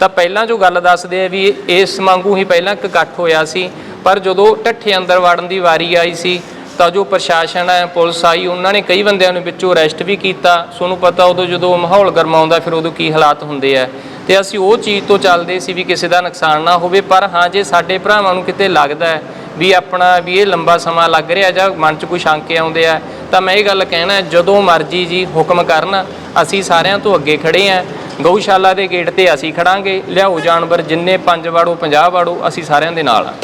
ਤਾਂ ਪਹਿਲਾਂ ਜੋ ਗੱਲ ਦੱਸਦੇ ਆ ਵੀ ਇਸ ਵਾਂਗੂ ਹੀ ਪਹਿਲਾਂ ਇੱਕ ਇਕੱਠ ਹੋਇਆ ਸੀ, ਪਰ ਜਦੋਂ ਢੱਠੇ ਅੰਦਰ ਵੜਨ ਦੀ ਵਾਰੀ ਆਈ ਸੀ, ਤਾਂ ਜੋ ਪ੍ਰਸ਼ਾਸਨ ਹੈ, ਪੁਲਿਸ ਆਈ, ਉਹਨਾਂ ਨੇ ਕਈ ਬੰਦਿਆਂ ਨੂੰ ਵਿੱਚੋਂ ਅਰੈਸਟ ਵੀ ਕੀਤਾ। ਤੁਹਾਨੂੰ ਪਤਾ ਉਦੋਂ ਜਦੋਂ ਮਾਹੌਲ ਗਰਮਾਉਂਦਾ ਫਿਰ ਉਦੋਂ ਕੀ ਹਾਲਾਤ ਹੁੰਦੇ ਆ। ਤੇ ਅਸੀਂ ਉਹ ਚੀਜ਼ ਤੋਂ ਚੱਲਦੇ ਸੀ ਵੀ ਕਿਸੇ ਦਾ ਨੁਕਸਾਨ ਨਾ ਹੋਵੇ, ਪਰ ਹਾਂ, ਜੇ ਸਾਡੇ ਭਰਾਵਾਂ ਨੂੰ ਕਿਤੇ ਲੱਗਦਾ ਹੈ ਵੀ ਆਪਣਾ ਵੀ ਇਹ ਲੰਬਾ ਸਮਾਂ ਲੱਗ ਰਿਹਾ ਜਾਂ ਮਨ 'ਚ ਕੋਈ ਸ਼ੰਕੇ ਆਉਂਦੇ ਆ, ਤਾਂ ਮੈਂ ਇਹ ਗੱਲ ਕਹਿਣਾ ਜਦੋਂ ਮਰਜ਼ੀ ਜੀ ਹੁਕਮ ਕਰਨ, ਅਸੀਂ ਸਾਰਿਆਂ ਤੋਂ ਅੱਗੇ ਖੜੇ ਆਂ ਗਊਸ਼ਾਲਾ ਦੇ ਗੇਟ ਤੇ ਅਸੀਂ ਖੜਾਂਗੇ। ਲਿਆਓ ਜਾਨਵਰ ਜਿੰਨੇ ਪੰਜ ਵਾੜੋ 50 ਵਾੜੋ ਅਸੀਂ ਸਾਰਿਆਂ ਦੇ ਨਾਲ। ਆ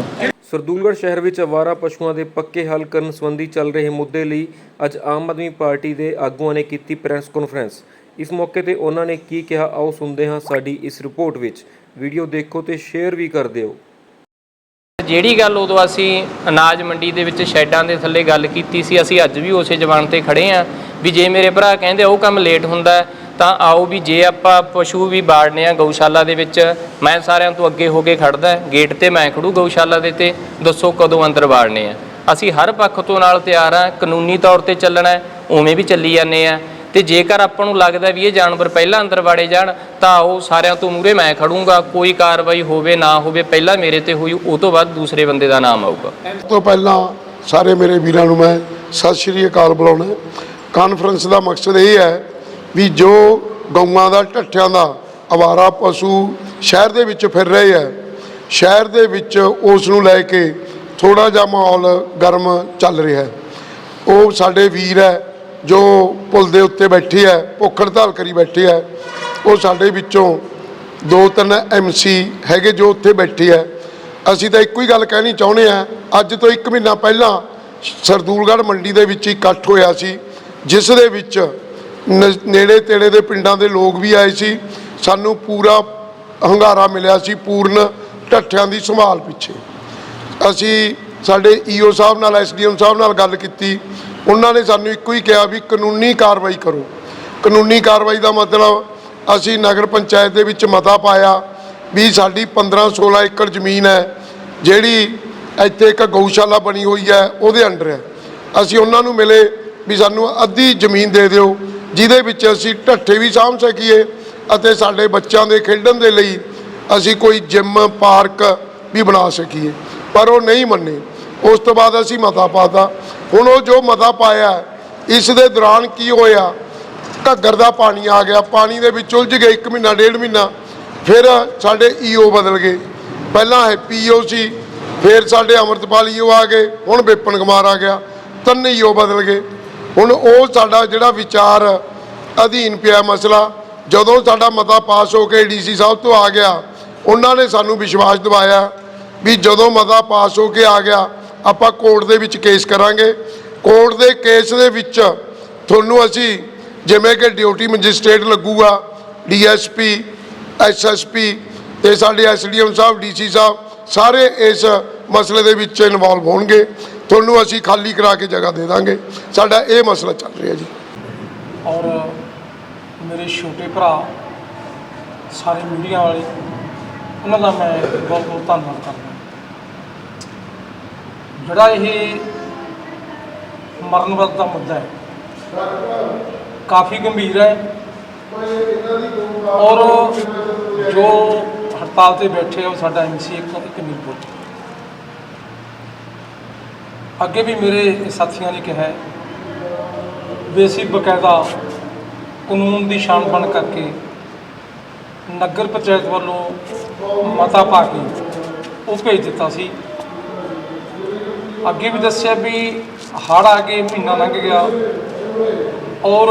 ਸਰਦੂਲਗੜ੍ਹ ਸ਼ਹਿਰ ਵਿੱਚ ਅਵਾਰਾ ਪਸ਼ੂਆਂ ਦੇ ਪੱਕੇ ਹੱਲ ਕਰਨ ਸੰਬੰਧੀ ਚੱਲ ਰਹੇ ਮੁੱਦੇ ਲਈ ਅੱਜ ਆਮ ਆਦਮੀ ਪਾਰਟੀ ਦੇ ਆਗੂਆਂ ਨੇ ਕੀਤੀ ਪ੍ਰੈਸ ਕਾਨਫਰੰਸ। ਇਸ ਮੌਕੇ ਤੇ ਉਹਨਾਂ ਨੇ ਕੀ ਕਿਹਾ ਆਓ ਸੁਣਦੇ ਹਾਂ ਸਾਡੀ ਇਸ ਰਿਪੋਰਟ ਵਿੱਚ। ਵੀਡੀਓ ਦੇਖੋ ਤੇ ਸ਼ੇਅਰ ਵੀ ਕਰ ਦਿਓ। ਜਿਹੜੀ ਗੱਲ ਉਦੋਂ ਅਸੀਂ ਅਨਾਜ ਮੰਡੀ ਦੇ ਵਿੱਚ ਸ਼ੈਡਾਂ ਦੇ ਥੱਲੇ ਗੱਲ ਕੀਤੀ ਸੀ ਅਸੀਂ ਅੱਜ ਵੀ ਉਸੇ ਜਵਾਨ ਤੇ ਖੜੇ ਆਂ ਵੀ ਜੇ ਮੇਰੇ ਭਰਾ ਕਹਿੰਦੇ ਉਹ ਕੰਮ ਲੇਟ ਹੁੰਦਾ ਤਾਂ ਆਓ ਵੀ ਜੇ ਆਪਾਂ ਪਸ਼ੂ ਵੀ ਬਾੜਨੇ ਆ ਗਊਸ਼ਾਲਾ ਦੇ ਵਿੱਚ, ਮੈਂ ਸਾਰਿਆਂ ਤੋਂ ਅੱਗੇ ਹੋ ਕੇ ਖੜਦਾ, ਗੇਟ ਤੇ ਮੈਂ ਖੜੂ ਗਊਸ਼ਾਲਾ ਦੇ ਤੇ, ਦੱਸੋ ਕਦੋਂ ਅੰਦਰ ਬਾੜਨੇ ਆ। ਅਸੀਂ ਹਰ ਪੱਖ ਤੋਂ ਨਾਲ ਤਿਆਰ ਆ, ਕਾਨੂੰਨੀ ਤੌਰ ਤੇ ਚੱਲਣਾ ਉਵੇਂ ਵੀ ਚੱਲੀ ਜਾਂਦੇ ਆ। ਤੇ ਜੇਕਰ ਆਪਾਂ ਨੂੰ ਲੱਗਦਾ ਵੀ ਇਹ ਜਾਨਵਰ ਪਹਿਲਾਂ ਅੰਦਰ ਵਾੜੇ ਜਾਣ, ਤਾਂ ਆਓ ਸਾਰਿਆਂ ਤੋਂ ਮੂਰੇ ਮੈਂ ਖੜੂੰਗਾ, ਕੋਈ ਕਾਰਵਾਈ ਹੋਵੇ ਨਾ ਹੋਵੇ, ਪਹਿਲਾਂ ਮੇਰੇ ਤੇ ਹੋਈ, ਉਹ ਤੋਂ ਬਾਅਦ ਦੂਸਰੇ ਬੰਦੇ ਦਾ ਨਾਮ ਆਊਗਾ। ਸਭ ਤੋਂ ਪਹਿਲਾਂ ਸਾਰੇ ਮੇਰੇ ਵੀਰਾਂ ਨੂੰ ਮੈਂ ਸਤਿ ਸ਼੍ਰੀ ਅਕਾਲ ਬੁਲਾਉਣਾ ਕਾਨਫਰੰਸ ਦਾ ਮਕਸਦ ਇਹ ਹੈ ਵੀ ਜੋ ਗਊਆਂ ਦਾ, ਢੱਠਿਆਂ ਦਾ ਅਵਾਰਾ ਪਸ਼ੂ ਸ਼ਹਿਰ ਦੇ ਵਿੱਚ ਫਿਰ ਰਹੇ ਹੈ, ਸ਼ਹਿਰ ਦੇ ਵਿੱਚ ਉਸ ਨੂੰ ਲੈ ਕੇ ਥੋੜਾ ਜਿਹਾ ਮਾਹੌਲ ਗਰਮ ਚੱਲ ਰਿਹਾ ਹੈ। ਉਹ ਸਾਡੇ ਵੀਰ ਹੈ, ਜੋ ਪੁਲ ਦੇ ਉੱਤੇ ਬੈਠੇ ਹੈ, ਭੁੱਖ ਹੜਤਾਲ ਕਰੀ ਬੈਠੇ ਹੈ, ਉਹ ਸਾਡੇ ਵਿੱਚੋਂ ਦੋ ਤਿੰਨ ਐਮਸੀ ਹੈਗੇ ਜੋ ਉੱਥੇ ਬੈਠੇ ਹੈ। ਅਸੀਂ ਤਾਂ ਇੱਕੋ ਹੀ ਗੱਲ ਕਹਿਣੀ ਚਾਹੁੰਦੇ ਆ ਅੱਜ ਤੋਂ 1 ਮਹੀਨਾ ਪਹਿਲਾਂ ਸਰਦੂਲਗੜ੍ਹ ਮੰਡੀ ਦੇ ਵਿੱਚ ਇਕੱਠ ਹੋਇਆ ਸੀ, ਜਿਸ ਦੇ ਵਿੱਚ ਨੇੜੇ ਤੇੜੇ ਦੇ ਪਿੰਡਾਂ ਦੇ ਲੋਕ ਵੀ ਆਏ ਸੀ। ਸਾਨੂੰ ਪੂਰਾ ਹੰਗਾਰਾ ਮਿਲਿਆ ਸੀ, ਪੂਰਨ ਢੱਠਿਆਂ ਦੀ ਸੰਭਾਲ ਪਿੱਛੇ। ਅਸੀਂ ਸਾਡੇ ਈਓ ਸਾਹਿਬ ਨਾਲ ਐਸਡੀਐਮ ਸਾਹਿਬ ਨਾਲ ਗੱਲ ਕੀਤੀ। ਉਹਨਾਂ ਨੇ ਸਾਨੂੰ ਇੱਕੋ ਹੀ ਕਿਹਾ ਵੀ ਕਾਨੂੰਨੀ ਕਾਰਵਾਈ ਕਰੋ। ਕਾਨੂੰਨੀ ਕਾਰਵਾਈ ਦਾ ਮਤਲਬ ਅਸੀਂ ਨਗਰ ਪੰਚਾਇਤ ਦੇ ਵਿੱਚ ਮਤਾ ਪਾਇਆ ਵੀ ਸਾਡੀ 15 16 ਏਕੜ ਜ਼ਮੀਨ ਹੈ, ਜਿਹੜੀ ਇੱਥੇ ਇੱਕ ਗਊਸ਼ਾਲਾ ਬਣੀ ਹੋਈ ਹੈ, ਉਹਦੇ ਅੰਡਰ ਹੈ। ਅਸੀਂ ਉਹਨਾਂ ਨੂੰ ਮਿਲੇ ਵੀ ਸਾਨੂੰ ਅੱਧੀ ਜ਼ਮੀਨ ਦੇ ਦਿਓ। ਜਿਹਦੇ ਵਿੱਚ ਅਸੀਂ ਢੱਠੇ ਵੀ ਸਾਂਭ ਸਕੀਏ ਅਤੇ ਸਾਡੇ ਬੱਚਿਆਂ ਦੇ ਖੇਡਣ ਦੇ ਲਈ ਅਸੀਂ ਕੋਈ ਜਿਮ, ਪਾਰਕ ਵੀ ਬਣਾ ਸਕੀਏ। ਪਰ ਉਹ ਨਹੀਂ ਮੰਨੇ। ਉਸ ਤੋਂ ਬਾਅਦ ਅਸੀਂ ਮਤਾ ਪਾਤਾ। ਹੁਣ ਉਹ ਜੋ ਮਤਾ ਪਾਇਆ, ਇਸ ਦੇ ਦੌਰਾਨ ਕੀ ਹੋਇਆ? ਘੱਗਰ ਦਾ ਪਾਣੀ ਆ ਗਿਆ। ਪਾਣੀ ਦੇ ਵਿੱਚ ਉਲਝ ਗਏ 1 ਮਹੀਨਾ, ਡੇਢ ਮਹੀਨਾ। ਫਿਰ ਸਾਡੇ ਈਓ ਬਦਲ ਗਏ। ਪਹਿਲਾਂ ਹੈਪੀ ਈਓ ਸੀ, ਫਿਰ ਸਾਡੇ ਅਮਰਤਪਾਲ ਈਓ ਆ ਗਏ। ਹੁਣ ਬੇਪਨ ਕੁਮਾਰ ਆ ਗਿਆ। ਤਿੰਨ ਈਓ ਬਦਲ ਗਏ। ਹੁਣ ਉਹ ਸਾਡਾ ਜਿਹੜਾ ਵਿਚਾਰ ਅਧੀਨ ਪਿਆ ਮਸਲਾ, ਜਦੋਂ ਸਾਡਾ ਮਤਾ ਪਾਸ ਹੋ ਕੇ ਡੀਸੀ ਸਾਹਿਬ ਤੋਂ ਆ ਗਿਆ, ਉਹਨਾਂ ਨੇ ਸਾਨੂੰ ਵਿਸ਼ਵਾਸ ਦਿਵਾਇਆ ਵੀ ਜਦੋਂ ਮਤਾ ਪਾਸ ਹੋ ਕੇ ਆ ਗਿਆ, ਆਪਾਂ ਕੋਰਟ ਦੇ ਵਿੱਚ ਕੇਸ ਕਰਾਂਗੇ। ਕੋਰਟ ਦੇ ਕੇਸ ਦੇ ਵਿੱਚ ਤੁਹਾਨੂੰ ਅਸੀਂ ਜਿਵੇਂ ਕਿ ਡਿਊਟੀ ਮੈਜਿਸਟ੍ਰੇਟ ਲੱਗੂਗਾ, ਡੀਐਸਪੀ, ਐਸਐਸਪੀ ਤੇ ਸਾਡੇ ਐਸਡੀਐਮ ਸਾਹਿਬ, ਡੀਸੀ ਸਾਹਿਬ, ਸਾਰੇ ਇਸ ਮਸਲੇ ਦੇ ਵਿੱਚ ਇਨਵੋਲਵ ਹੋਣਗੇ। ਤੁਹਾਨੂੰ ਅਸੀਂ ਖਾਲੀ ਕਰਾ ਕੇ ਜਗ੍ਹਾ ਦੇ ਦਾਂਗੇ। ਸਾਡਾ ਇਹ ਮਸਲਾ ਚੱਲ ਰਿਹਾ ਜੀ। ਔਰ ਮੇਰੇ ਛੋਟੇ ਭਰਾ, ਸਾਰੇ ਮੀਡੀਆ ਵਾਲੇ, ਉਹਨਾਂ ਦਾ ਮੈਂ ਬਹੁਤ ਬਹੁਤ ਧੰਨਵਾਦ ਕਰਦਾ। ਜਿਹੜਾ ਇਹ ਮਰਨ ਵਰਤ ਦਾ ਮੁੱਦਾ ਹੈ, ਕਾਫੀ ਗੰਭੀਰ ਹੈ। ਔਰ ਜੋ ਹੜਤਾਲ ਤੇ ਬੈਠੇ ਆ, ਉਹ ਸਾਡਾ ਐਮਸੀ ਇੱਕ ਇੱਕ ਨਿਰਭਰ ਅੱਗੇ ਵੀ ਮੇਰੇ ਸਾਥੀਆਂ ਨੇ ਕਿਹਾ ਹੈ ਵੀ ਅਸੀਂ ਬਕਾਇਦਾ ਕਾਨੂੰਨ ਦੀ ਸ਼ਾਨ ਬਣ ਕਰਕੇ ਨਗਰ ਪੰਚਾਇਤ ਵੱਲੋਂ ਮਤਾ ਪਾ ਕੇ ਉਹ ਭੇਜ ਦਿੱਤਾ ਸੀ। ਅੱਗੇ ਵੀ ਦੱਸਿਆ ਵੀ ਹੜ੍ਹ ਆ ਕੇ ਮਹੀਨਾ ਲੰਘ ਗਿਆ ਔਰ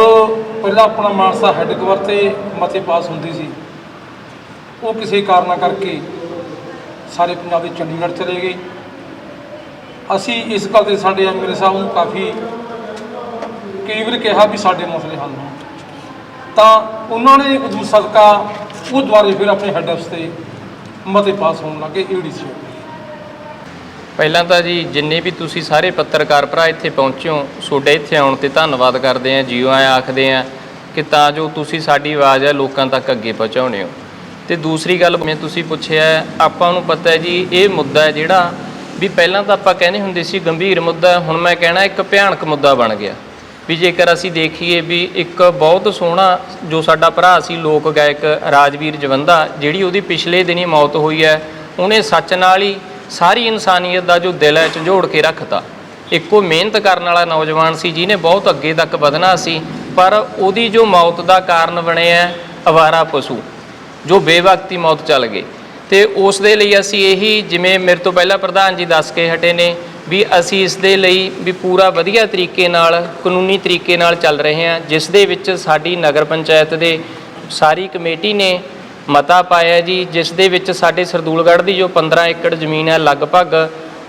ਪਹਿਲਾਂ ਆਪਣਾ ਮਾਨਸਾ ਹੈੱਡਕੁਆਰ ਤੇ ਮਤੇ ਪਾਸ ਹੁੰਦੀ ਸੀ। ਉਹ ਕਿਸੇ ਕਾਰਨਾਂ ਕਰਕੇ ਸਾਰੇ ਪੰਜਾਬ ਦੇ ਚੰਡੀਗੜ੍ਹ ਚਲੇ ਗਏ। ਅਸੀਂ ਇਸ ਗੱਲ ਤੇ ਸਾਡੇ ਐਮਐਲਏ ਸਾਹਿਬ ਨੂੰ ਕਾਫੀ ਕਈ ਕਿਹਾ ਵੀ ਸਾਡੇ ਮਸਲੇ ਹੱਲ ਹੋਣ ਤਾਂ ਉਹਨਾਂ ਨੇ ਉਦੋਂ ਸਦਕਾ ਉਹ ਦੁਆਰੇ ਫਿਰ ਆਪਣੇ ਹੈੱਡ ਆਫਿਸ ਤੇ ਮਤੇ ਪਾਸ ਹੋਣ ਲੱਗੇ ਏਡੀਸੀ ਪਹਿਲਾਂ ਤਾਂ ਜੀ, ਜਿੰਨੇ ਵੀ ਤੁਸੀਂ ਸਾਰੇ ਪੱਤਰਕਾਰ ਭਰਾ ਇੱਥੇ ਪਹੁੰਚਿਓ ਤੁਹਾਡੇ ਇੱਥੇ ਆਉਣ ਤੇ ਧੰਨਵਾਦ ਕਰਦੇ ਆਂ ਜੀਓ ਆਏ ਆਖਦੇ ਆਂ ਕਿ ਤਾਂ ਜੋ ਤੁਸੀਂ ਸਾਡੀ ਆਵਾਜ਼ ਹੈ, ਲੋਕਾਂ ਤੱਕ ਅੱਗੇ ਪਹੁੰਚਾਉਣੇ ਹੋ। ਤੇ ਦੂਸਰੀ ਗੱਲ ਮੈਂ ਤੁਸੀਂ ਪੁੱਛਿਆ ਆਪਾਂ ਨੂੰ ਪਤਾ ਹੈ ਜੀ, ਇਹ ਮੁੱਦਾ ਹੈ ਜਿਹੜਾ ਵੀ ਪਹਿਲਾਂ ਤਾਂ ਆਪਾਂ ਕਹਿੰਦੇ ਹੁੰਦੇ ਸੀ ਗੰਭੀਰ ਮੁੱਦਾ, ਹੁਣ ਮੈਂ ਕਹਿਣਾ ਇੱਕ ਭਿਆਨਕ ਮੁੱਦਾ ਬਣ ਗਿਆ। ਵੀ ਜੇਕਰ ਅਸੀਂ ਦੇਖੀਏ ਵੀ ਇੱਕ ਬਹੁਤ ਸੋਹਣਾ ਜੋ ਸਾਡਾ ਭਰਾ ਸੀ, ਲੋਕ ਗਾਇਕ ਰਾਜਵੀਰ ਜਵੰਦਾ, ਜਿਹੜੀ ਉਹਦੀ ਪਿਛਲੇ ਦਿਨੀ ਮੌਤ ਹੋਈ ਹੈ, ਉਹਨੇ ਸੱਚ ਨਾਲ ਹੀ ਸਾਰੀ ਇਨਸਾਨੀਅਤ ਦਾ ਜੋ ਦਿਲ ਹੈ ਝੰਜੋੜ ਕੇ ਰੱਖਤਾ। ਇੱਕੋ ਮਿਹਨਤ ਕਰਨ ਵਾਲਾ ਨੌਜਵਾਨ ਸੀ, ਜਿਹਨੇ ਬਹੁਤ ਅੱਗੇ ਤੱਕ ਵਧਣਾ ਸੀ, ਪਰ ਉਹਦੀ ਜੋ ਮੌਤ ਦਾ ਕਾਰਨ ਬਣਿਆ ਅਵਾਰਾ ਪਸ਼ੂ, ਜੋ ਬੇਵਕਤੀ ਮੌਤ ਚੱਲ ਗਈ। ਤੇ ਉਸ ਦੇ ਲਈ ਅਸੀਂ ਇਹੀ ਜਿਵੇਂ ਮੇਰੇ ਤੋਂ ਪਹਿਲਾਂ ਪ੍ਰਧਾਨ ਜੀ ਦੱਸ ਕੇ ਹਟੇ ਨੇ ਵੀ ਅਸੀਂ ਇਸ ਦੇ ਲਈ ਵੀ ਪੂਰਾ ਵਧੀਆ ਤਰੀਕੇ ਨਾਲ, ਕਾਨੂੰਨੀ ਤਰੀਕੇ ਨਾਲ ਚੱਲ ਰਹੇ ਹਾਂ, ਜਿਸ ਦੇ ਵਿੱਚ ਸਾਡੀ ਨਗਰ ਪੰਚਾਇਤ ਦੇ ਸਾਰੀ ਕਮੇਟੀ ਨੇ ਮਤਾ ਪਾਇਆ ਜੀ, ਜਿਸ ਦੇ ਵਿੱਚ ਸਾਡੇ ਸਰਦੂਲਗੜ੍ਹ ਦੀ ਜੋ 15 ਏਕੜ ਜ਼ਮੀਨ ਹੈ ਲਗਭਗ,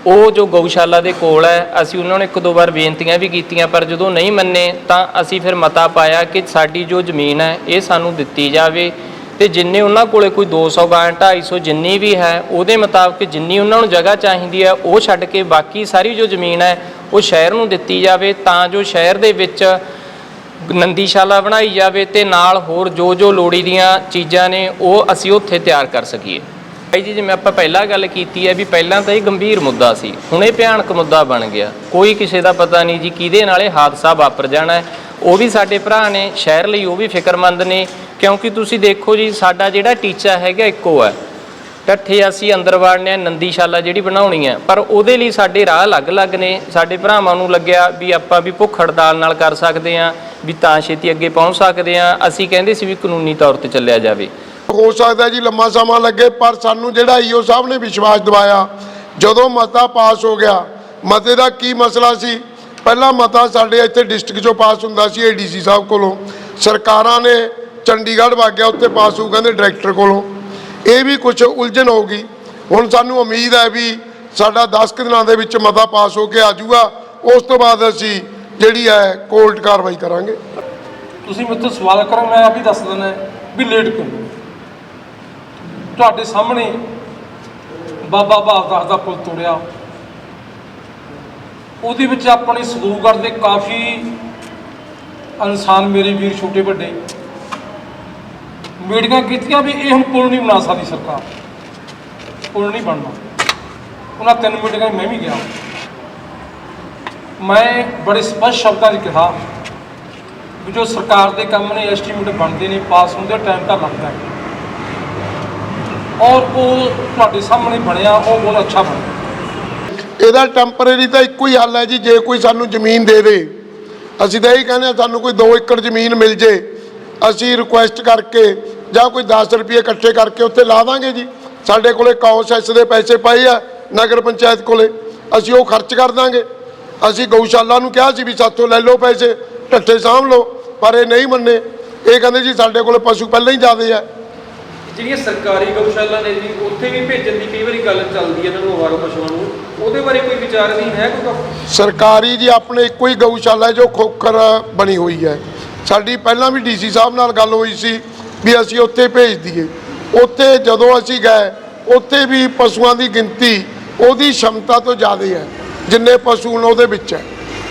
ਉਹ ਜੋ ਗਊਸ਼ਾਲਾ ਦੇ ਕੋਲ ਹੈ, ਅਸੀਂ ਉਹਨਾਂ ਨੂੰ ਇੱਕ ਦੋ ਵਾਰ ਬੇਨਤੀਆਂ ਵੀ ਕੀਤੀਆਂ, ਪਰ ਜਦੋਂ ਨਹੀਂ ਮੰਨੇ ਤਾਂ ਅਸੀਂ ਫਿਰ ਮਤਾ ਪਾਇਆ ਕਿ ਸਾਡੀ ਜੋ ਜ਼ਮੀਨ ਹੈ, ਇਹ ਸਾਨੂੰ ਦਿੱਤੀ ਜਾਵੇ। ਤੇ ਜਿੰਨੇ ਉਹਨਾਂ ਕੋਲੇ ਕੋਈ 200 ਗਾਂ 250 ਜਿੰਨੀ ਵੀ ਹੈ, ਉਹਦੇ ਮੁਤਾਬਕ ਜਿੰਨੀ ਉਹਨਾਂ ਨੂੰ ਜਗ੍ਹਾ ਚਾਹੀਦੀ ਹੈ, ਉਹ ਛੱਡ ਕੇ ਬਾਕੀ ਸਾਰੀ ਜੋ ਜ਼ਮੀਨ ਹੈ, ਉਹ ਸ਼ਹਿਰ ਨੂੰ ਦਿੱਤੀ ਜਾਵੇ, ਤਾਂ ਜੋ ਸ਼ਹਿਰ ਦੇ ਵਿੱਚ ਨੰਦੀਸ਼ਾਲਾ ਬਣਾਈ ਜਾਵੇ ਤੇ ਨਾਲ ਹੋਰ ਜੋ ਜੋ ਲੋੜੀ ਦੀਆਂ ਚੀਜ਼ਾਂ ਨੇ, ਉਹ ਅਸੀਂ ਉੱਥੇ ਤਿਆਰ ਕਰ ਸਕੀਏ। ਭਾਈ ਜੀ, ਜਿਵੇਂ ਆਪਾਂ ਪਹਿਲਾਂ ਗੱਲ ਕੀਤੀ ਹੈ ਵੀ ਪਹਿਲਾਂ ਤਾਂ ਇਹ ਗੰਭੀਰ ਮੁੱਦਾ ਸੀ, ਹੁਣ ਇਹ ਭਿਆਨਕ ਮੁੱਦਾ ਬਣ ਗਿਆ। ਕੋਈ ਕਿਸੇ ਦਾ ਪਤਾ ਨਹੀਂ ਜੀ ਕਿਹਦੇ ਨਾਲ ਇਹ ਹਾਦਸਾ ਵਾਪਰ ਜਾਣਾ ਹੈ। ਉਹ ਵੀ ਸਾਡੇ ਭਰਾ ਨੇ, ਸ਼ਹਿਰ ਲਈ ਉਹ ਵੀ ਫਿਕਰਮੰਦ ਨੇ। ਕਿਉਂਕਿ ਤੁਸੀਂ ਦੇਖੋ ਜੀ, ਸਾਡਾ ਜਿਹੜਾ ਟੀਚਾ ਹੈਗਾ, ਇੱਕੋ ਹੈ। ਇਕੱਠੇ ਅਸੀਂ ਅੰਦਰ ਵੜਨੇ ਆ, ਨੰਦੀਸ਼ਾਲਾ ਜਿਹੜੀ ਬਣਾਉਣੀ ਹੈ। ਪਰ ਉਹਦੇ ਲਈ ਸਾਡੇ ਰਾਹ ਅਲੱਗ-ਅਲੱਗ ਨੇ। ਸਾਡੇ ਭਰਾਵਾਂ ਨੂੰ ਲੱਗਿਆ ਵੀ ਆਪਾਂ ਵੀ ਭੁੱਖ ਹੜਤਾਲ ਨਾਲ ਕਰ ਸਕਦੇ ਆ ਵੀ ਤਾਂ ਛੇਤੀ ਅੱਗੇ ਪਹੁੰਚ ਸਕਦੇ ਆ ਅਸੀਂ ਕਹਿੰਦੇ ਸੀ ਵੀ ਕਾਨੂੰਨੀ ਤੌਰ ਤੇ ਚੱਲਿਆ ਜਾਵੇ। ਹੋ ਸਕਦਾ ਜੀ ਲੰਮਾ ਸਮਾਂ ਲੱਗੇ, ਪਰ ਸਾਨੂੰ ਜਿਹੜਾ ਈਓ ਸਾਹਿਬ ਨੇ ਵਿਸ਼ਵਾਸ ਦਿਵਾਇਆ, ਜਦੋਂ ਮਤਾ ਪਾਸ ਹੋ ਗਿਆ, ਮਤੇ ਦਾ ਕੀ ਮਸਲਾ ਸੀ? ਪਹਿਲਾ ਮਤਾ ਸਾਡੇ ਇੱਥੇ ਡਿਸਟ੍ਰਿਕਟ ਚੋਂ ਪਾਸ ਹੁੰਦਾ ਸੀ ਏਡੀਸੀ ਸਾਹਿਬ ਕੋਲੋਂ। ਸਰਕਾਰਾਂ ਨੇ ਚੰਡੀਗੜ੍ਹ ਵਾਗਿਆ, ਉੱਥੇ ਪਾਸ ਹੋ ਕਹਿੰਦੇ ਡਾਇਰੈਕਟਰ ਕੋਲੋਂ। ਇਹ ਵੀ ਕੁਝ ਉਲਝਣ ਹੋ ਗਈ। ਹੁਣ ਸਾਨੂੰ ਉਮੀਦ ਹੈ ਵੀ ਸਾਡਾ 10 ਕੁ ਦਿਨਾਂ ਦੇ ਵਿੱਚ ਮਤਾ ਪਾਸ ਹੋ ਕੇ ਆ ਜਾਊਗਾ। ਉਸ ਤੋਂ ਬਾਅਦ ਅਸੀਂ ਜਿਹੜੀ ਹੈ, ਕੋਰਟ ਕਾਰਵਾਈ ਕਰਾਂਗੇ। ਤੁਸੀਂ ਮੇਰੇ ਸਵਾਲ ਕਰੋ, ਮੈਂ ਆਪ ਹੀ ਦੱਸ ਦਿੰਦਾ, ਵੀ ਲੇਟ ਕਿਉਂ? ਤੁਹਾਡੇ ਸਾਹਮਣੇ ਬਾਬਾ ਭਾਵਦਾਸ ਦਾ ਪੁਲ ਤੋੜਿਆ। ਉਹਦੇ ਵਿੱਚ ਆਪਣੇ ਸਦੂਗੜ੍ਹ ਦੇ ਕਾਫੀ ਇਨਸਾਨ ਮੇਰੇ ਵੀਰ ਛੋਟੇ ਵੱਡੇ ਮੀਟਿੰਗਾਂ ਕੀਤੀਆਂ ਵੀ ਇਹ ਹੁਣ ਪੁਲ ਨਹੀਂ ਬਣਾ ਸਕਦੀ ਸਰਕਾਰ। ਪੁਲ ਨਹੀਂ ਬਣਨਾ। ਉਹਨਾਂ ਤਿੰਨ ਮੀਟਿੰਗਾਂ 'ਚ ਮੈਂ ਵੀ ਗਿਆ। ਮੈਂ ਬੜੇ ਸਪਸ਼ਟ ਸ਼ਬਦਾਂ 'ਚ ਕਿਹਾ ਵੀ ਜੋ ਸਰਕਾਰ ਦੇ ਕੰਮ ਨੇ, ਐਸਟੀਮੇਟ ਬਣਦੇ ਨੇ, ਪਾਸ ਹੁੰਦੇ, ਟਾਈਮ ਤਾਂ ਲੱਗਦਾ ਹੈ। ਔਰ ਉਹ ਤੁਹਾਡੇ ਸਾਹਮਣੇ ਬਣਿਆ, ਉਹ ਬਹੁਤ ਅੱਛਾ ਬਣਿਆ। ਇਹਦਾ ਟੈਂਪਰੇਰੀ ਤਾਂ ਇੱਕੋ ਹੀ ਹੱਲ ਹੈ ਜੀ, ਜੇ ਕੋਈ ਸਾਨੂੰ ਜ਼ਮੀਨ ਦੇ ਦੇ। ਅਸੀਂ ਤਾਂ ਇਹੀ ਕਹਿੰਦੇ ਆ ਸਾਨੂੰ ਕੋਈ 2 ਏਕੜ ਜ਼ਮੀਨ ਮਿਲ ਜੇ। ਅਸੀਂ ਰਿਕੁਐਸਟ ਕਰਕੇ ਜਾਂ ਕੋਈ 10 ਰੁਪਏ ਇਕੱਠੇ ਕਰਕੇ ਉੱਥੇ ਲਾ ਦਾਂਗੇ ਜੀ। ਸਾਡੇ ਕੋਲੇ ਕੌਂਸੈਸ ਦੇ ਪੈਸੇ ਪਏ ਆ, ਨਗਰ ਪੰਚਾਇਤ ਕੋਲੇ। ਅਸੀਂ ਉਹ ਖਰਚ ਕਰ ਦਾਂਗੇ। ਅਸੀਂ ਗਊਸ਼ਾਲਾ ਨੂੰ ਕਿਹਾ ਸੀ ਵੀ ਸਾਥੋਂ ਲੈ ਲਓ ਪੈਸੇ, ਢੱਠੇ ਸਾਂਭ ਲਓ, ਪਰ ਇਹ ਨਹੀਂ ਮੰਨੇ। ਇਹ ਕਹਿੰਦੇ ਜੀ, ਸਾਡੇ ਕੋਲੇ ਪਸ਼ੂ ਪਹਿਲਾਂ ਹੀ ਜ਼ਿਆਦੇ ਆ। ਜਿਹੜੀਆਂ ਸਰਕਾਰੀ ਗਊਸ਼ਾਲਾ ਨੇ ਜੀ ਉੱਥੇ ਵੀ ਭੇਜਣ ਦੀ ਕਈ ਵਾਰੀ ਗੱਲ ਚੱਲਦੀ ਹੈ ਇਹਨਾਂ ਨੂੰ ਅਵਾਰਾ ਪਸ਼ੂਆਂ ਨੂੰ। ਉਹਦੇ ਬਾਰੇ ਕੋਈ ਵਿਚਾਰ ਨਹੀਂ ਹੈ ਕੋਈ ਸਰਕਾਰੀ ਜੀ ਆਪਣੇ ਇੱਕੋ ਹੀ ਗਊਸ਼ਾਲਾ ਜੋ ਖੋਖਰ ਬਣੀ ਹੋਈ ਹੈ। ਸਾਡੀ ਪਹਿਲਾਂ ਵੀ ਡੀਸੀ ਸਾਹਿਬ ਨਾਲ ਗੱਲ ਹੋਈ ਸੀ ਵੀ ਅਸੀਂ ਉੱਥੇ ਭੇਜ ਦਈਏ। ਉੱਥੇ ਜਦੋਂ ਅਸੀਂ ਗਏ ਉੱਥੇ ਵੀ ਪਸ਼ੂਆਂ ਦੀ ਗਿਣਤੀ ਉਹਦੀ ਸ਼ਮਤਾ ਤੋਂ ਜ਼ਿਆਦਾ ਹੈ ਜਿੰਨੇ ਪਸ਼ੂ ਨੇ ਉਹਦੇ ਵਿੱਚ ਹੈ।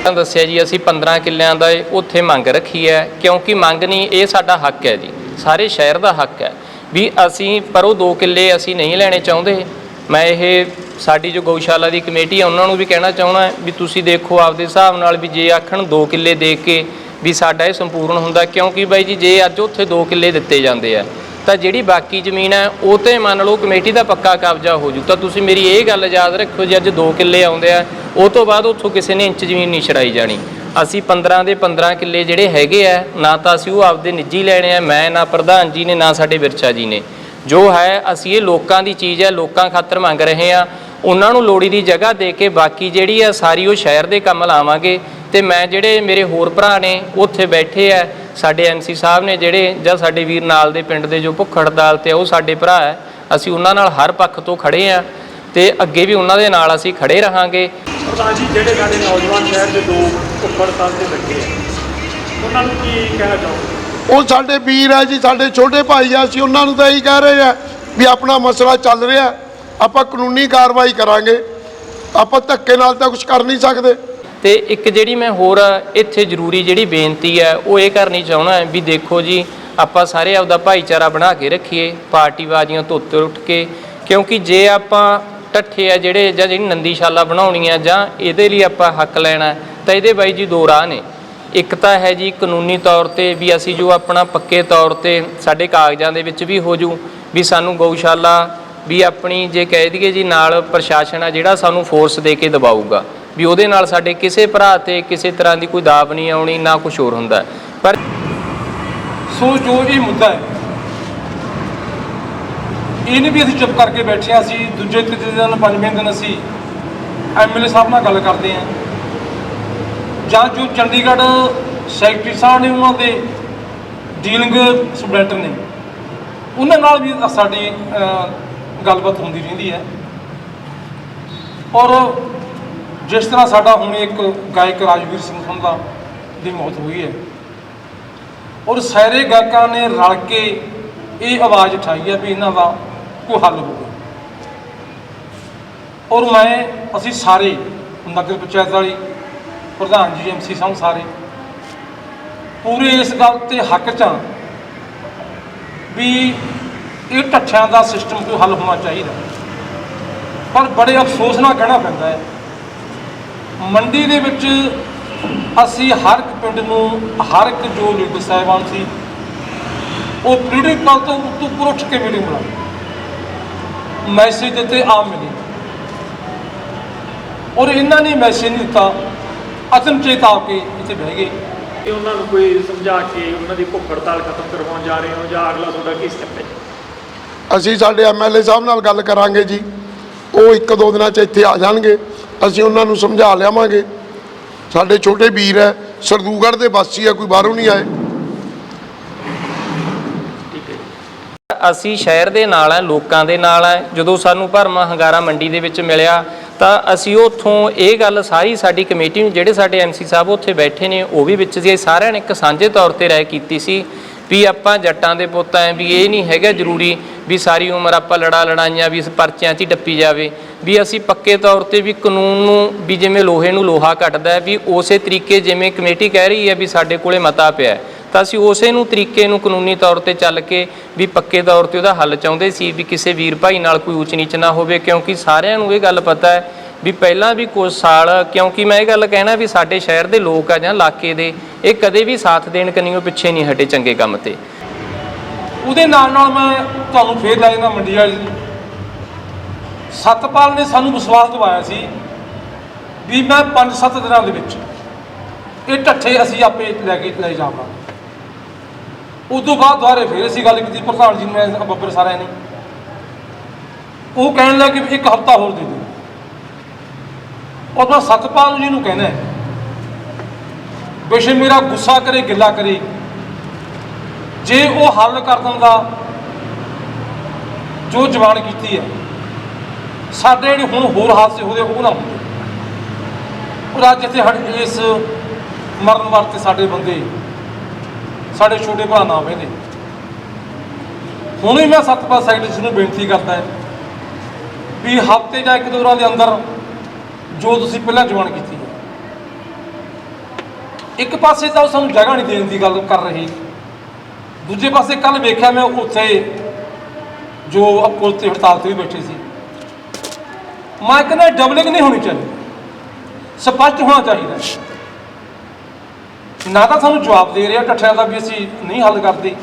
ਤਾਂ ਦੱਸਿਆ ਜੀ ਅਸੀਂ 15 ਕਿੱਲਿਆਂ ਦਾ ਉੱਥੇ ਮੰਗ ਰੱਖੀ ਹੈ ਕਿਉਂਕਿ ਮੰਗ ਨਹੀਂ ਇਹ ਸਾਡਾ ਹੱਕ ਹੈ ਜੀ। ਸਾਰੇ ਸ਼ਹਿਰ ਦਾ ਹੱਕ ਹੈ। ਵੀ ਅਸੀਂ ਪਰ ਉਹ ਦੋ ਕਿੱਲੇ ਅਸੀਂ ਨਹੀਂ ਲੈਣੇ ਚਾਹੁੰਦੇ। ਮੈਂ ਇਹ ਸਾਡੀ ਜੋ ਗਊਸ਼ਾਲਾ ਦੀ ਕਮੇਟੀ ਆ, ਉਹਨਾਂ ਨੂੰ ਵੀ ਕਹਿਣਾ ਚਾਹੁੰਦਾ ਵੀ ਤੁਸੀਂ ਦੇਖੋ ਆਪਦੇ ਹਿਸਾਬ ਨਾਲ ਵੀ ਜੇ ਆਖਣ ਦੋ ਕਿੱਲੇ ਦੇ ਕੇ ਵੀ ਸਾਡਾ ਇਹ ਸੰਪੂਰਨ ਹੁੰਦਾ, ਕਿਉਂਕਿ ਬਾਈ ਜੀ ਜੇ ਅੱਜ ਉੱਥੇ ਦੋ ਕਿੱਲੇ ਦਿੱਤੇ ਜਾਂਦੇ ਆ, ਤਾਂ ਜਿਹੜੀ ਬਾਕੀ ਜ਼ਮੀਨ ਹੈ ਉਹ ਤੇ ਮੰਨ ਲਓ ਕਮੇਟੀ ਦਾ ਪੱਕਾ ਕਬਜ਼ਾ ਹੋ ਜੂ। ਤਾਂ ਤੁਸੀਂ ਮੇਰੀ ਇਹ ਗੱਲ ਯਾਦ ਰੱਖੋ, ਜੇ ਅੱਜ 2 ਕਿੱਲੇ ਆਉਂਦੇ ਆ, ਉਹ ਤੋਂ ਬਾਅਦ ਉੱਥੋਂ ਕਿਸੇ ਨੇ ਇੰਚ ਜ਼ਮੀਨ ਨਹੀਂ ਛੜਾਈ ਜਾਣੀ। ਅਸੀਂ 15 ਦੇ 15 ਕਿੱਲੇ ਜਿਹੜੇ ਹੈਗੇ ਆ, ਨਾ ਤਾਂ ਅਸੀਂ ਉਹ ਆਪਦੇ ਨਿੱਜੀ ਲੈਣੇ ਆ, ਮੈਂ ਨਾ ਪ੍ਰਧਾਨ ਜੀ ਨੇ, ਨਾ ਸਾਡੇ ਵਿਰਚਾ ਜੀ ਨੇ। ਜੋ ਹੈ, ਅਸੀਂ ਇਹ ਲੋਕਾਂ ਦੀ ਚੀਜ਼ ਹੈ ਲੋਕਾਂ ਖਾਤਰ ਮੰਗ ਰਹੇ ਆ। ਉਹਨਾਂ ਨੂੰ ਲੋੜੀ ਦੀ ਜਗ੍ਹਾ ਦੇ ਕੇ ਬਾਕੀ ਜਿਹੜੀ ਆ, ਸਾਰੀ ਉਹ ਸ਼ਹਿਰ ਦੇ ਕੰਮ ਲਾਵਾਂਗੇ। ਤੇ ਮੈਂ ਜਿਹੜੇ ਮੇਰੇ ਹੋਰ ਭਰਾ ਨੇ ਉੱਥੇ ਬੈਠੇ ਆ। ਸਾਡੇ ਐਮਸੀ ਸਾਹਿਬ ਨੇ ਜਿਹੜੇ, ਜਾਂ ਸਾਡੇ ਵੀਰ ਨਾਲ ਦੇ ਪਿੰਡ ਦੇ ਜੋ ਭੁੱਖ ਹੜਤਾਲ ਤੇ ਉਹ ਸਾਡੇ ਭਰਾ ਹੈ ਅਸੀਂ ਉਹਨਾਂ ਨਾਲ ਹਰ ਪੱਖ ਤੋਂ ਖੜੇ ਆ। ਤੇ ਅੱਗੇ ਵੀ ਉਹਨਾਂ ਦੇ ਨਾਲ ਅਸੀਂ ਖੜੇ ਰਹਾਂਗੇ। ਪ੍ਰਧਾਨ ਜੀ ਜਿਹੜੇ ਸਾਡੇ ਨੌਜਵਾਨ ਸ਼ਹਿਰ ਦੇ ਦੋ ਉੱਪਰ ਤਲ ਤੇ ਲੱਗੇ ਆ ਉਹਨਾਂ ਨੂੰ ਕੀ ਕਹਿਣਾ ਚਾਹੋਗੇ? ਉਹ ਸਾਡੇ ਵੀਰ ਹੈ ਜੀ ਸਾਡੇ ਛੋਟੇ ਭਾਈ ਆ ਅਸੀਂ ਉਹਨਾਂ ਨੂੰ ਤਾਂ ਇਹੀ ਕਹਿ ਰਹੇ ਆ ਵੀ ਆਪਣਾ ਮਸਲਾ ਚੱਲ ਰਿਹਾ ਆਪਾਂ ਕਾਨੂੰਨੀ ਕਾਰਵਾਈ ਕਰਾਂਗੇ ਆਪਾਂ ਧੱਕੇ ਨਾਲ ਤਾਂ ਕੁਝ ਕਰ ਨਹੀਂ ਸਕਦੇ। ਤੇ ਇੱਕ ਜਿਹੜੀ ਮੈਂ ਹੋਰ ਇੱਥੇ ਜ਼ਰੂਰੀ ਜਿਹੜੀ ਬੇਨਤੀ ਹੈ ਉਹ ਇਹ ਕਰਨੀ ਚਾਹੁੰਦਾ ਵੀ ਦੇਖੋ ਜੀ ਆਪਾਂ ਸਾਰੇ ਆਪਦਾ ਭਾਈਚਾਰਾ ਬਣਾ ਕੇ ਰੱਖੀਏ ਪਾਰਟੀਬਾਜ਼ੀਆਂ ਤੋਂ ਉੱਤੇ ਉੱਠ ਕੇ ਕਿਉਂਕਿ ਜੇ ਆਪਾਂ ਠੱਠੇ ਆ ਜਿਹੜੇ ਜਾਂ ਜਿਹੜੀ ਨੰਦੀਸ਼ਾਲਾ ਬਣਾਉਣੀ ਆ ਜਾਂ ਇਹਦੇ ਲਈ ਆਪਾਂ ਹੱਕ ਲੈਣਾ ਤਾਂ ਇਹਦੇ ਬਾਈ ਜੀ ਦੋ ਰਾਹ ਨੇ। ਇੱਕ ਤਾਂ ਹੈ ਜੀ ਕਾਨੂੰਨੀ ਤੌਰ ਤੇ ਵੀ ਅਸੀਂ ਜੋ ਆਪਣਾ ਪੱਕੇ ਤੌਰ ਤੇ ਸਾਡੇ ਕਾਗਜ਼ਾਂ ਦੇ ਵਿੱਚ ਵੀ ਹੋ ਜੂ ਵੀ ਸਾਨੂੰ ਗਊਸ਼ਾਲਾ ਵੀ ਆਪਣੀ ਜੇ ਕਹਿ ਦਈਏ ਜੀ ਨਾਲ ਪ੍ਰਸ਼ਾਸਨ ਆ ਜਿਹੜਾ ਸਾਨੂੰ ਫੋਰਸ ਦੇ ਕੇ ਦਬਾਊਗਾ, ਵੀ ਉਹਦੇ ਨਾਲ ਸਾਡੇ ਕਿਸੇ ਭਰਾ ਤੇ ਕਿਸੇ ਤਰ੍ਹਾਂ ਦੀ ਕੋਈ ਦਾਬ ਨਹੀਂ ਆਉਣੀ, ਨਾ ਕੁਝ ਹੋਰ ਹੁੰਦਾ। ਪਰ ਸੋ ਜੋ ਇਹ ਮੁੱਦਾ ਹੈ ਇਹ ਨਹੀਂ ਵੀ ਅਸੀਂ ਚੁੱਪ ਕਰਕੇ ਬੈਠੇ ਹਾਂ, ਅਸੀਂ ਦੂਜੇ ਤੀਜੇ ਦਿਨ, ਪੰਜਵੇਂ ਦਿਨ ਅਸੀਂ ਐਮਐਲਏ ਸਾਹਿਬ ਨਾਲ ਗੱਲ ਕਰਦੇ ਹਾਂ। ਜਾਂ ਜੋ ਚੰਡੀਗੜ੍ਹ ਸੈਕਟਰੀ ਸਾਹਿਬ ਨੇ ਉਹਨਾਂ ਦੇ ਡੀਲਿੰਗ ਸੁਬਡੈਂਟ ਨੇ, ਉਹਨਾਂ ਨਾਲ ਵੀ ਸਾਡੀ ਗੱਲਬਾਤ ਹੁੰਦੀ ਰਹਿੰਦੀ ਹੈ। ਔਰ ਜਿਸ ਤਰ੍ਹਾਂ ਸਾਡਾ ਹੁਣ ਇੱਕ ਗਾਇਕ ਰਾਜਵੀਰ ਸਿੰਘ ਸੰਧਾ ਦੀ ਮੌਤ ਹੋਈ ਹੈ, ਔਰ ਸਾਰੇ ਗਾਇਕਾਂ ਨੇ ਰਲ ਕੇ ਇਹ ਆਵਾਜ਼ ਉਠਾਈ ਹੈ ਵੀ ਇਹਨਾਂ ਦਾ ਕੋਈ ਹੱਲ ਹੋਵੇ। ਔਰ ਮੈਂ, ਅਸੀਂ ਸਾਰੇ, ਨਗਰ ਪੰਚਾਇਤ ਵਾਲੀ, ਪ੍ਰਧਾਨ ਜੀ ਐਮਸੀ ਸਾਹਿਬ ਸਾਰੇ, ਪੂਰੇ ਇਸ ਗੱਲ ਤੇ ਹੱਕ ਚ ਹਾਂ ਵੀ ਇਹ ਢੱਠਿਆਂ ਦਾ ਸਿਸਟਮ ਕੋਈ ਹੱਲ ਹੋਣਾ ਚਾਹੀਦਾ। ਪਰ ਬੜੇ ਅਫਸੋਸ ਨਾਲ ਕਹਿਣਾ ਪੈਂਦਾ ਹੈ, ਮੰਡੀ ਦੇ ਵਿੱਚ ਅਸੀਂ ਹਰ ਇੱਕ ਪਿੰਡ ਨੂੰ, ਹਰ ਇੱਕ ਜੋ ਲੀਡਰ ਸਾਹਿਬਾਨ ਸੀ, ਉਹ ਪੋਲੀਟੀਕਲ ਤੋਂ ਉੱਤੋਂ ਉੱਪਰ ਉੱਠ ਕੇ ਮੀਟਿੰਗ ਬੁਲਾਈ। ਮੈਸੇਜ ਦਿੱਤੇ ਆ ਮਿਲੇ। ਔਰ ਇਹਨਾਂ ਨੇ ਮੈਸੇਜ ਨਹੀਂ ਦਿੱਤਾ। ਅਚਨਚੇਤ ਆ ਕੇ ਇੱਥੇ ਬਹਿ ਗਏ। ਕਿ ਉਹਨਾਂ ਨੂੰ ਕੋਈ ਸਮਝਾ ਕੇ ਉਹਨਾਂ ਦੀ ਭੁੱਖ ਹੜਤਾਲ ਖਤਮ ਕਰਵਾਉਣ ਜਾ ਰਹੇ ਹੋ ਜਾਂ ਅਗਲਾ ਤੁਹਾਡਾ ਕੀ ਸਟੈਪ ਹੈ? ਅਸੀਂ ਸਾਡੇ ਐਮਐਲਏ ਸਾਹਿਬ ਨਾਲ ਗੱਲ ਕਰਾਂਗੇ ਜੀ। ਉਹ ਇੱਕ ਦੋ ਦਿਨਾਂ 'ਚ ਇੱਥੇ ਆ ਜਾਣਗੇ। ਅਸੀਂ ਉਹਨਾਂ ਨੂੰ ਸਮਝਾ ਲਿਆਵਾਂਗੇ। ਸਾਡੇ ਛੋਟੇ ਵੀਰ ਹੈ ਸਰਦੂਗੜ੍ਹ ਦੇ ਵਾਸੀ ਆ ਕੋਈ ਬਾਹਰੋਂ ਨਹੀਂ ਆਏ। ਅਸੀਂ ਸ਼ਹਿਰ ਦੇ ਨਾਲ ਹੈ ਲੋਕਾਂ ਦੇ ਨਾਲ ਹੈ ਜਦੋਂ ਸਾਨੂੰ ਭਰਮਾ ਹੰਗਾਰਾ ਮੰਡੀ ਦੇ ਵਿੱਚ ਮਿਲਿਆ, ਤਾਂ ਅਸੀਂ ਉੱਥੋਂ ਇਹ ਗੱਲ ਸਾਰੀ ਸਾਡੀ ਕਮੇਟੀ ਨੂੰ, ਜਿਹੜੇ ਸਾਡੇ ਐਮਸੀ ਸਾਹਿਬ ਉੱਥੇ ਬੈਠੇ ਨੇ, ਉਹ ਵੀ ਵਿੱਚ ਸੀ। ਅਸੀਂ ਸਾਰਿਆਂ ਨੇ ਇੱਕ ਸਾਂਝੇ ਤੌਰ ਤੇ ਰਾਏ ਕੀਤੀ ਸੀ ਵੀ ਆਪਾਂ ਜੱਟਾਂ ਦੇ ਪੁੱਤ ਐ, ਵੀ ਇਹ ਨਹੀਂ ਹੈਗਾ ਜ਼ਰੂਰੀ ਵੀ ਸਾਰੀ ਉਮਰ ਆਪਾਂ ਲੜਾ ਲੜਾਈਆਂ, ਵੀ ਇਸ ਪਰਚਿਆਂ 'ਚ ਹੀ ਟੱਪੀ ਜਾਵੇ। ਵੀ ਅਸੀਂ ਪੱਕੇ ਤੌਰ ਤੇ ਵੀ ਕਾਨੂੰਨ ਨੂੰ, ਵੀ ਜਿਵੇਂ ਲੋਹੇ ਨੂੰ ਲੋਹਾ ਕੱਟਦਾ ਵੀ ਉਸੇ ਤਰੀਕੇ ਜਿਵੇਂ ਕਮੇਟੀ ਕਹਿ ਰਹੀ ਹੈ ਵੀ ਸਾਡੇ ਕੋਲੇ ਮਤਾ ਪਿਆ ਹੈ, ਤਾਂ ਅਸੀਂ ਉਸੇ ਨੂੰ ਤਰੀਕੇ ਨੂੰ ਕਾਨੂੰਨੀ ਤੌਰ ਤੇ ਚੱਲ ਕੇ ਵੀ ਪੱਕੇ ਤੌਰ ਤੇ ਉਹਦਾ ਹੱਲ ਚਾਹੁੰਦੇ ਸੀ ਵੀ ਕਿਸੇ ਵੀਰ ਭਾਈ ਨਾਲ ਕੋਈ ਉੱਚ ਨੀਚ ਨਾ ਹੋਵੇ ਕਿਉਂਕਿ ਸਾਰਿਆਂ ਨੂੰ ਇਹ ਗੱਲ ਪਤਾ ਹੈ ਵੀ ਪਹਿਲਾਂ ਵੀ ਕੁਝ ਸਾਲ ਕਿਉਂਕਿ ਮੈਂ ਇਹ ਗੱਲ ਕਹਿਣਾ ਵੀ ਸਾਡੇ ਸ਼ਹਿਰ ਦੇ ਲੋਕ ਆ ਜਾਂ ਇਲਾਕੇ ਦੇ ਇਹ ਕਦੇ ਵੀ ਸਾਥ ਦੇਣ ਕੰਨੀਓ ਪਿੱਛੇ ਨਹੀਂ ਹਟੇ ਚੰਗੇ ਕੰਮ ਤੇ। ਉਹਦੇ ਨਾਲ ਨਾਲ ਮੈਂ ਤੁਹਾਨੂੰ ਫੇਰ ਲੈ ਜਾਂਦਾ ਮੰਡੀ ਵਾਲੀ ਸਤਪਾਲ ਨੇ ਸਾਨੂੰ ਵਿਸ਼ਵਾਸ ਦਿਵਾਇਆ ਸੀ ਵੀ ਮੈਂ 5-7 ਦਿਨਾਂ ਦੇ ਵਿੱਚ ਇਹ ਢੱਠੇ ਅਸੀਂ ਆਪੇ ਲੈ ਕੇ ਲੈ ਜਾਵਾਂਗੇ। ਉਦੋਂ ਬਾਅਦ ਦੁਬਾਰੇ ਫੇਰ ਅਸੀਂ ਗੱਲ ਕੀਤੀ, ਪ੍ਰਧਾਨ ਜੀ ਨੂੰ ਮੈਂ ਬੱਬਰ ਸਾਰਿਆਂ ਨੇ। ਉਹ ਕਹਿਣ ਲੱਗੇ ਕਿ ਇੱਕ ਹਫਤਾ ਹੋਰ ਦੇ ਦਿਓ। ਔਰ ਮੈਂ ਸਤਪਾਲ ਜੀ ਨੂੰ ਕਹਿਣਾ ਹੈ ਮੇਰਾ ਗੁੱਸਾ ਕਰੇ, ਗਿੱਲਾ ਕਰੇ। ਜੇ ਉਹ ਹੱਲ ਕਰ ਦਿੰਦਾ, ਜੋ ਜਵਾਨ ਕੀਤੀ ਹੈ, ਸਾਡੇ ਜਿਹੜੇ ਹੁਣ ਹੋਰ ਹਾਦਸੇ ਹੋਦੇ ਉਹ ਨਾ ਹੁੰਦੇ। ਉਹ ਅੱਜ ਇੱਥੇ ਇਸ ਮਰਨ ਵਰਤੇ ਸਾਡੇ ਬੰਦੇ ਸਾਡੇ ਛੋਟੇ ਭਰਾ ਨਾ ਬਹਿੰਦੇ ਹੁਣ ਹੀ ਮੈਂ ਸਤਪਾਲ ਸੈਕਟਰੀ ਨੂੰ ਬੇਨਤੀ ਕਰਦਾ ਹੈ ਵੀ ਹਫ਼ਤੇ ਜਾਂ ਇੱਕ ਦੋ ਦਿਨਾਂ ਦੇ ਅੰਦਰ ਜੋ ਤੁਸੀਂ ਪਹਿਲਾਂ ਜਵਾਨ ਕੀਤੀ ਹੈ, ਇੱਕ ਪਾਸੇ ਤਾਂ ਉਹ ਸਾਨੂੰ ਜਗ੍ਹਾ ਨਹੀਂ ਦੇਣ ਦੀ ਗੱਲ ਕਰ ਰਹੀ। ਦੂਜੇ ਪਾਸੇ ਕੱਲ ਵੇਖਿਆ ਮੈਂ ਉੱਥੇ ਜੋ ਪੁਲਿਸ ਤੇ ਹੜਤਾਲ ਤੇ ਵੀ ਬੈਠੇ ਸੀ। ਮੈਂ ਕਹਿੰਦਾ ਡਬਲਿੰਗ ਨਹੀਂ ਹੋਣੀ ਚਾਹੀਦੀ। ਸਪਸ਼ਟ ਹੋਣਾ ਚਾਹੀਦਾ। ਨਾ ਤਾਂ ਸਾਨੂੰ ਜਵਾਬ ਦੇ ਰਿਹਾ ਇਕੱਠਿਆਂ ਦਾ ਵੀ ਅਸੀਂ ਨਹੀਂ ਹੱਲ ਕਰਦੇ।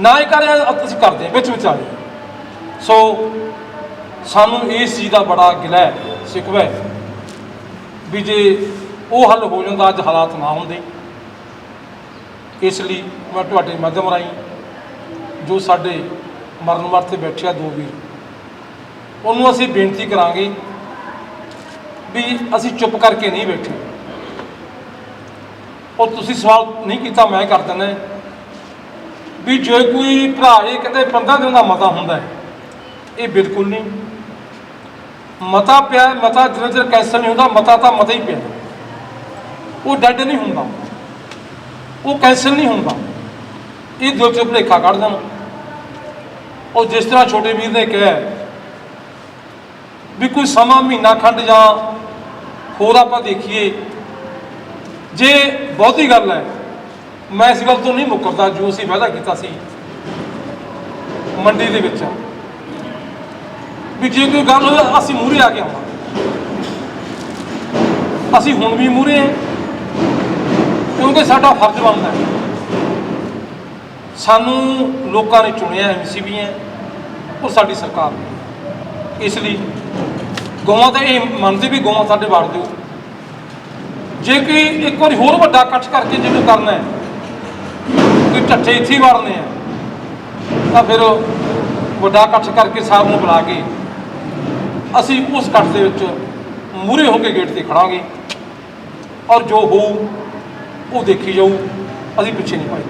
ਨਾ ਇਹ ਕਰ ਰਿਹਾ ਅਸੀਂ ਕਰਦੇ ਹਾਂ, ਵਿੱਚ ਵਿਚਾਲੇ। ਸੋ ਸਾਨੂੰ ਇਸ ਚੀਜ਼ ਦਾ ਬੜਾ ਗਿਲਾ ਹੈ ਸਿਕਵਾ ਹੈ ਵੀ ਜੇ ਉਹ ਹੱਲ ਹੋ ਜਾਂਦਾ ਅੱਜ ਹਾਲਾਤ ਨਾ ਹੁੰਦੇ। ਇਸ ਲਈ ਮੈਂ ਤੁਹਾਡੇ ਮਾਧਿਅਮ ਰਾਹੀਂ ਜੋ ਸਾਡੇ ਮਰਨ ਵਰਤੇ ਬੈਠਿਆ ਦੋ ਵੀਰ ਉਹਨੂੰ ਅਸੀਂ ਬੇਨਤੀ ਕਰਾਂਗੇ ਵੀ ਅਸੀਂ ਚੁੱਪ ਕਰਕੇ ਨਹੀਂ ਬੈਠੇ। ਔਰ ਤੁਸੀਂ ਸਵਾਲ ਨਹੀਂ ਕੀਤਾ, ਮੈਂ ਕਰ ਦਿੰਦਾ ਵੀ ਜੇ ਕੋਈ ਭਰਾ ਇਹ ਕਹਿੰਦੇ 15 ਦਿਨ ਦਾ ਮਤਾ ਹੁੰਦਾ ਹੈ, ਇਹ ਬਿਲਕੁਲ ਨਹੀਂ। ਮਤਾ ਪਿਆ ਮਤਾ ਜਿੰਨਾ ਚਿਰ ਕੈਂਸਲ ਨਹੀਂ ਹੁੰਦਾ, ਮਤਾ ਤਾਂ ਮਤਾ ਹੀ ਪਿਆ ਉਹ ਡੈਡ ਨਹੀਂ ਹੁੰਦਾ। ਉਹ ਕੈਂਸਲ ਨਹੀਂ ਹੁੰਦਾ। ਇਹ ਦੋ ਚੋਂ ਭੁਲੇਖਾ ਕੱਢ ਦੇਣ। ਉਹ ਜਿਸ ਤਰ੍ਹਾਂ ਛੋਟੇ ਵੀਰ ਨੇ ਕਿਹਾ ਵੀ ਕੋਈ ਸਮਾਂ ਮਹੀਨਾ ਖੰਡ ਜਾਂ ਹੋਰ ਆਪਾਂ ਦੇਖੀਏ ਜੇ ਬਹੁਤੀ ਗੱਲ ਹੈ, ਮੈਂ ਇਸ ਗੱਲ ਤੋਂ ਨਹੀਂ ਮੁੱਕਰਦਾ ਜੋ ਅਸੀਂ ਵਾਅਦਾ ਕੀਤਾ ਸੀ ਮੰਡੀ ਦੇ ਵਿੱਚ। ਵੀ ਜੇ ਕੋਈ ਗੱਲ ਹੋਵੇ, ਅਸੀਂ ਮੂਹਰੇ ਆ ਕੇ ਆਵਾਂ ਅਸੀਂ ਹੁਣ ਵੀ ਮੂਹਰੇ ਹਾਂ, ਕਿਉਂਕਿ ਸਾਡਾ ਫਰਜ਼ ਬਣਦਾ ਹੈ। ਸਾਨੂੰ ਲੋਕਾਂ ਨੇ ਚੁਣਿਆ ਐਮਸੀ ਵੀ ਹੈ, ਉਹ ਸਾਡੀ ਸਰਕਾਰ ਇਸ ਲਈ ਗਊਆਂ ਤਾਂ ਇਹ ਮੰਨਦੇ ਵੀ ਗਊਆਂ ਸਾਡੇ ਵੜ ਦਿਓ ਜੇ ਕੋਈ ਇੱਕ ਵਾਰੀ ਹੋਰ ਵੱਡਾ ਇਕੱਠ ਕਰਕੇ ਜਿਵੇਂ ਕਰਨਾ ਹੈ ਕਿ ਢੱਠੇ ਇੱਥੇ ਹੀ ਵੜਨੇ ਆ, ਤਾਂ ਫਿਰ ਵੱਡਾ ਇਕੱਠ ਕਰਕੇ ਸਾਹਿਬ ਨੂੰ ਬੁਲਾ ਕੇ ਅਸੀਂ ਉਸ ਇਕੱਠ ਦੇ ਵਿੱਚ ਮੂਰੇ ਹੋ ਕੇ ਗੇਟ ਤੇ ਖੜਾਂਗੇ ਔਰ ਜੋ ਹੋਊ, ਉਹ ਦੇਖੀ ਜਾਊ, ਅਸੀਂ ਪਿੱਛੇ ਨਹੀਂ ਪਾਈ